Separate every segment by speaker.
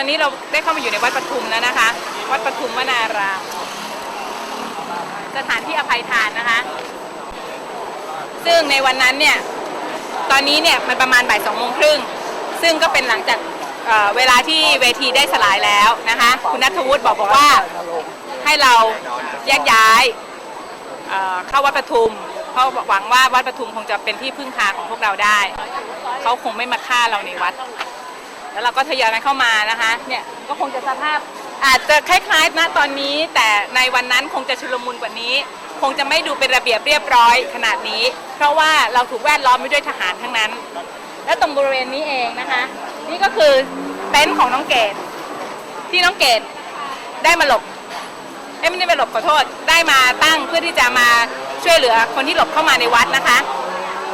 Speaker 1: ตอนนี้เราได้เข้ามาอยู่ในวัดปทุมแล้วนะคะ วัดปทุมวนารามสถานที่อภัยทานนะคะ ซึ่งในวันนั้นเนี่ย ตอนนี้เนี่ยมันประมาณบ่ายสองโมงครึ่ง ซึ่งก็เป็นหลังจากเอ่อเวลาที่เวทีได้สลายแล้วนะคะ คุณนัทวุฒิบอกบอกว่า ให้เราแยกย้ายเอ่อเข้าวัดปทุม เพราะหวังว่าวัดปทุมคงจะเป็นที่พึ่งพาของพวกเราได้ เขาคงไม่มาฆ่าเราในวัด แล้วเราก็ทยอยกันเข้ามานะคะเนี่ยก็คงจะสภาพอาจจะคล้ายๆณตอนนี้ แต่ในวันนั้นคงจะชุลมุนกว่านี้ คงจะไม่ดูเป็นระเบียบเรียบร้อยขนาดนี้ เพราะว่าเราถูกแวดล้อมไปด้วยทหารทั้งนั้น และตรงบริเวณนี้เองนะคะ นี่ก็คือเต็นท์ของน้องเกดที่น้องเกดได้มาหลบเอ้ยไม่ได้มาหลบขอโทษได้มาตั้งเพื่อที่จะมาช่วยเหลือคนที่หลบเข้ามาในวัดนะคะ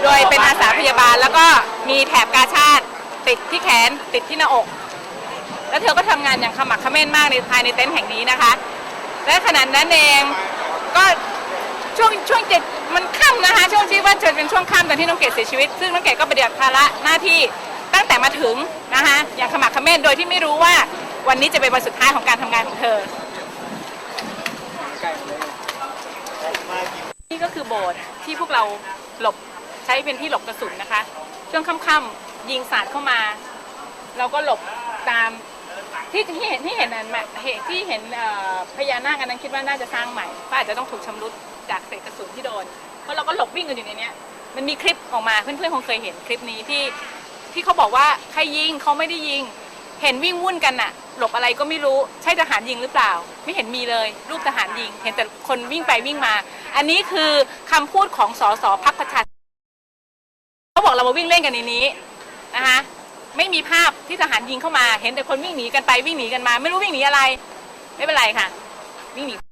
Speaker 1: โดยเป็นอาสาพยาบาลแล้วก็มีแถบกาชาติ ติดที่แขนติดที่หน้าอก แล้วเธอก็ทำงานอย่างขมักเขม้นมากในภายในเต็นท์แห่งนี้นะคะ และขณะนั้นเองก็ช่วงช่วงเจ็ดมันค่ำนะคะ ช่วงที่ว่าจะเป็นช่วงค่ำตอนที่น้องเกดเสียชีวิต ซึ่งน้องเกดก็ปฏิบัติภาระหน้าที่ตั้งแต่มาถึงนะคะอย่างขมักเขม้นโดยที่ไม่รู้ว่าวันนี้จะเป็นวันสุดท้ายของการทำงานของเธอ นี่ก็คือโบสถ์ที่พวกเราหลบใช้เป็นที่หลบกระสุนนะคะ ช่วงค่ำๆยิงสาดเข้ามา เราก็หลบตามที่ที่เห็นที่เห็นนั้นมาเหตุที่เห็นเอ่อพญานาคอันนั้นคิดว่าน่าจะสร้างใหม่ก็อาจจะต้องถูกชำรุดจากเศษกระสุนที่โดน เพราะเราก็หลบวิ่งกันอยู่ในเนี้ยมันมีคลิปออกมาเพื่อนๆคงเคยเห็นคลิปนี้ที่ที่เขาบอกว่าใครยิงเขาไม่ได้ยิง เห็นวิ่งวุ่นกันน่ะ หลบอะไรก็ไม่รู้ใช่ทหารยิงหรือเปล่า ไม่เห็นมีเลย รูปทหารยิง เห็นแต่คนวิ่งไปวิ่งมา อันนี้คือคำพูดของสสพักประชา บอกเรามาวิ่งเล่นกันในนี้นะคะไม่มีภาพที่ทหารยิงเข้ามา เห็นแต่คนวิ่งหนีกันไปวิ่งหนีกันมา ไม่รู้วิ่งหนีอะไร ไม่เป็นไรค่ะ วิ่งหนี